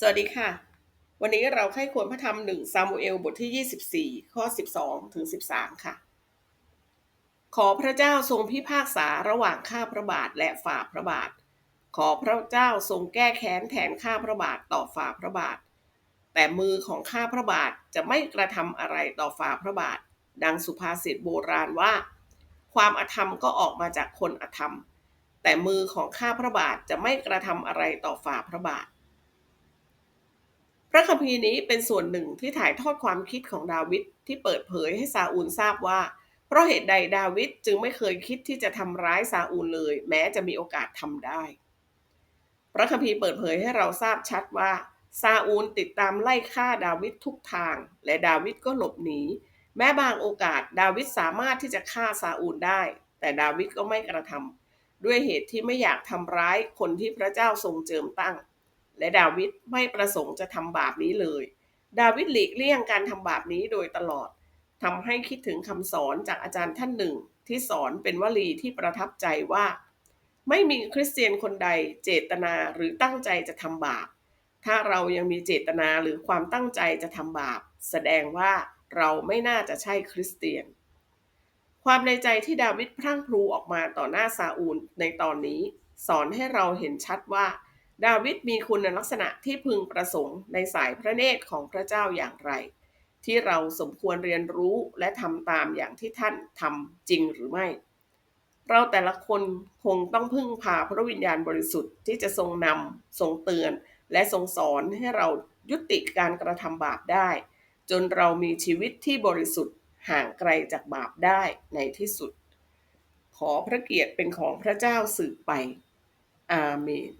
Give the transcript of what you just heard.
สวัสดีค่ะ วันนี้เราใคร่ควรพระธรรมหนึ่งซามูเอลบทที่ 24 ข้อ 12 ถึง 13 ค่ะ ขอพระเจ้าทรงพิพากษาระหว่างข้าพระบาทและฝ่าพระบาท ขอพระเจ้าทรงแก้แค้นแทนข้าพระบาทต่อฝ่าพระบาท แต่มือของข้าพระบาทจะไม่กระทำอะไรต่อฝ่าพระบาท ดังสุภาษิตโบราณว่า ความอธรรมก็ออกมาจากคนอธรรม แต่มือของข้าพระบาทจะไม่กระทำอะไรต่อฝ่าพระบาท ระคัมภีร์นี้เป็นส่วนหนึ่งที่ถ่ายทอดความคิดของดาวิดที่เปิดเผยให้ซาอูลทราบว่า เพราะเหตุใดดาวิดจึงไม่เคยคิดที่จะทำร้ายซาอูลเลย แม้จะมีโอกาสทำได้ พระคัมภีร์เปิดเผยให้เราทราบชัดว่าซาอูลติดตามไล่ฆ่าดาวิดทุกทาง และดาวิดก็หลบหนี แม้บางโอกาสดาวิดสามารถที่จะฆ่าซาอูลได้ แต่ดาวิดก็ไม่กระทำด้วยเหตุที่ไม่อยากทำร้ายคนที่พระเจ้าทรงเจิมตั้ง และดาวิดไม่ประสงค์จะทำบาปนี้เลย ดาวิดหลีกเลี่ยงการทำบาปนี้โดยตลอดทำให้คิดถึงคำสอนจากอาจารย์ท่านหนึ่ง ที่สอนเป็นวลีที่ประทับใจว่า ไม่มีคริสเตียนคนใดเจตนาหรือตั้งใจจะทำบาป ถ้าเรายังมีเจตนาหรือความตั้งใจจะทำบาป แสดงว่าเราไม่น่าจะใช่คริสเตียน ความในใจที่ดาวิดพรั่งพรูออกมาต่อหน้าซาอูลในตอนนี้ สอนให้เราเห็นชัดว่า ดาวิดมีคุณลักษณะที่พึงประสงค์ในสายพระเนตรของพระเจ้าอย่างไร ที่เราสมควรเรียนรู้และทำตามอย่างที่ท่านทำจริงหรือไม่ เราแต่ละคนคงต้องพึ่งพาพระวิญญาณบริสุทธิ์ที่จะทรงนำทรงเตือน และทรงสอนให้เรายุติการกระทำบาปได้ จนเรามีชีวิตที่บริสุทธิ์ห่างไกลจากบาปได้ในที่สุด ขอพระเกียรติเป็นของพระเจ้าสืบไป อาเมน